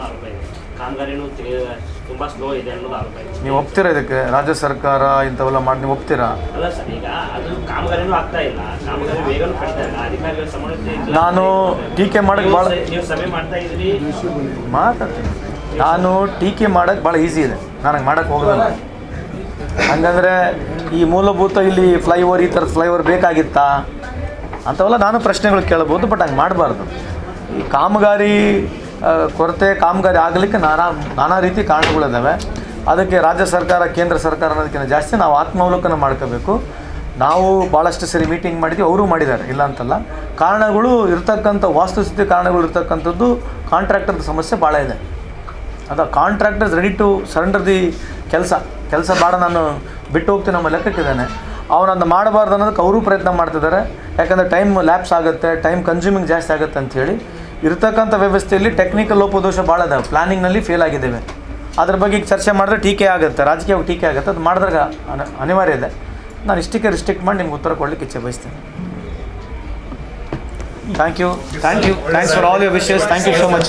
ಅನ್ನೋದು ಆರೋಪ ಇದೆ ಕಾಮಗಾರಿನೂ ತುಂಬಾ ಸ್ಲೋ ಇದೆ ಅನ್ನೋದು ಆರೋಪ ಇದೆ ನೀವು ಒಪ್ತೀರಾ ಇದಕ್ಕೆ? ರಾಜ್ಯ ಸರ್ಕಾರ ಇಂಥವೆಲ್ಲ ಮಾಡಿ ನೀವು ಒಪ್ತೀರಾ? ಅಲ್ಲ ಸರ್ ಈಗ ಅದು ಕಾಮಗಾರಿನೂ ಆಗ್ತಾ ಇಲ್ಲ. ಕಾಮಗಾರಿ ಬೇಗನೂ ಕಡಿತಾ ಇಲ್ಲ. ಅಧಿಕಾರಿಗಳ ಸಮನ್ವಯತೆ ನಾನು ಟೀಕೆ ಮಾಡಕ್ಕೆ ಭಾಳ ನೀವು ಸಭೆ ಮಾಡ್ತಾ ಇದ್ರಿ ಮಾತಾಡ್ತೀನಿ. ನಾನು ಟೀಕೆ ಮಾಡೋಕ್ಕೆ ಭಾಳ ಈಸಿ ಇದೆ. ನನಗೆ ಮಾಡೋಕ್ಕೆ ಹೋಗೋದಲ್ಲ ಹಂಗಂದರೆ ಈ ಮೂಲಭೂತ ಇಲ್ಲಿ ಫ್ಲೈಓವರ್ ಈ ಥರದ ಫ್ಲೈಓವರ್ ಬೇಕಾಗಿತ್ತಾ? ಅಂಥವೆಲ್ಲ ನಾನು ಪ್ರಶ್ನೆಗಳು ಕೇಳ್ಬೋದು ಬಟ್ ಹಂಗೆ ಮಾಡಬಾರ್ದು. ಈ ಕಾಮಗಾರಿ ಕೊರತೆ ಕಾಮಗಾರಿ ಆಗಲಿಕ್ಕೆ ನಾನಾ ನಾನಾ ರೀತಿ ಕಾರಣಗಳಿದ್ದಾವೆ ಅದಕ್ಕೆ ರಾಜ್ಯ ಸರ್ಕಾರ, ಕೇಂದ್ರ ಸರ್ಕಾರ ಅನ್ನೋದಕ್ಕಿಂತ ಜಾಸ್ತಿ ನಾವು ಆತ್ಮಾವಲೋಕನ ಮಾಡ್ಕೋಬೇಕು. ನಾವು ಭಾಳಷ್ಟು ಸರಿ ಮೀಟಿಂಗ್ ಮಾಡಿದ್ವಿ, ಅವರು ಮಾಡಿದ್ದಾರೆ, ಇಲ್ಲ ಅಂತಲ್ಲ. ಕಾರಣಗಳು ಇರ್ತಕ್ಕಂಥ, ವಾಸ್ತುಸ್ಥಿತಿ ಕಾರಣಗಳು ಇರ್ತಕ್ಕಂಥದ್ದು ಕಾಂಟ್ರಾಕ್ಟರ್ದ ಸಮಸ್ಯೆ ಭಾಳ ಇದೆ. ಅದು contractors ready to surrender the ಕೆಲಸ. ಕೆಲಸ ಭಾಳ ನಾನು ಬಿಟ್ಟು ಹೋಗ್ತೀನಿ ನಮ್ಮ ಲೆಕ್ಕಕ್ಕಿದ್ದಾನೆ. ಅವನನ್ನು ಮಾಡಬಾರ್ದು ಅನ್ನೋದಕ್ಕೆ ಅವರು ಪ್ರಯತ್ನ ಮಾಡ್ತಿದ್ದಾರೆ. ಯಾಕಂದರೆ ಟೈಮ್ ಲ್ಯಾಪ್ಸ್ ಆಗುತ್ತೆ ಟೈಮ್ ಕನ್ಸ್ಯೂಮಿಂಗ್ ಜಾಸ್ತಿ ಆಗುತ್ತೆ ಅಂಥೇಳಿ ಇರ್ತಕ್ಕಂಥ ವ್ಯವಸ್ಥೆಯಲ್ಲಿ ಟೆಕ್ನಿಕಲ್ ಲೋಪದೋಷ ಭಾಳ ಅದಾವೆ. ಪ್ಲಾನಿಂಗ್ನಲ್ಲಿ ಫೇಲ್ ಆಗಿದ್ದೇವೆ. ಅದ್ರ ಬಗ್ಗೆ ಚರ್ಚೆ ಮಾಡಿದ್ರೆ ಟೀಕೆ ಆಗುತ್ತೆ, ರಾಜಕೀಯವಾಗಿ ಟೀಕೆ ಆಗುತ್ತೆ, ಅದು ಮಾಡಿದಾಗ ಅನ, ಅನಿವಾರ್ಯ ಇದೆ. ನಾನು ಇಷ್ಟಕ್ಕೆ ರಿಸ್ಟ್ರಿಕ್ಟ್ ಮಾಡಿ ನಿಮ್ಗೆ ಉತ್ತರ ಕೊಡಲಿಕ್ಕೆ ಇಚ್ಛೆ ಬಯಸ್ತೇನೆ. Thank you thank you thanks for all your wishes thank you so much